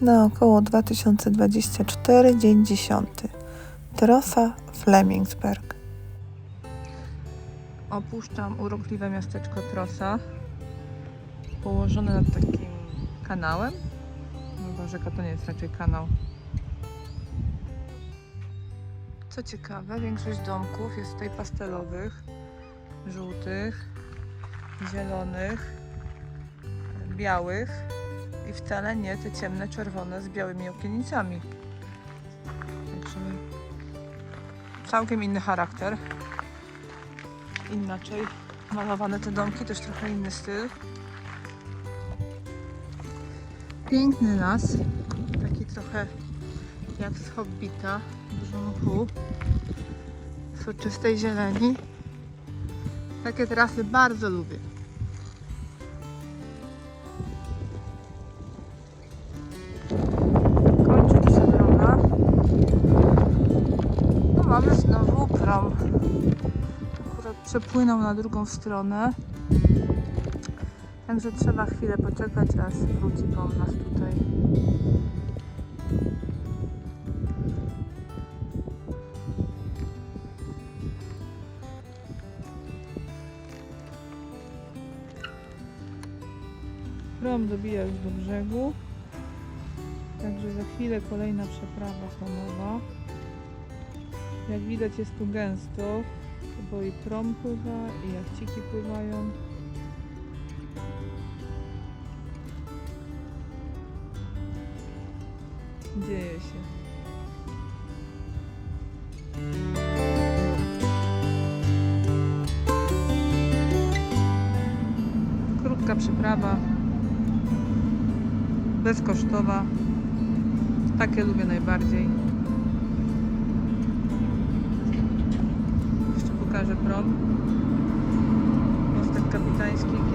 Na około 2024, dzień 10. Trosa Flemingsberg. Opuszczam urokliwe miasteczko Trosa, położone nad takim kanałem. No bo rzeka to nie jest raczej kanał. Co ciekawe, większość domków jest tutaj pastelowych, żółtych, zielonych, białych i wcale nie te ciemne czerwone z białymi okienicami. Także całkiem inny charakter. Inaczej malowane te domki, też trochę inny styl. Piękny las, taki trochę jak z Hobbita, dużo mchu, soczystej zieleni. Takie trasy bardzo lubię. Znowu prom. Akurat przepłynął na drugą stronę. Także trzeba chwilę poczekać, aż wróci prom nas tutaj. Prom dobija już do brzegu. Także za chwilę kolejna przeprawa promowa. Jak widać jest tu gęsto, bo i prom pływa, i jachciki pływają. Dzieje się. Krótka przeprawa, bezkosztowa. Takie lubię najbardziej. Pokażę prom. Mostek kapitański,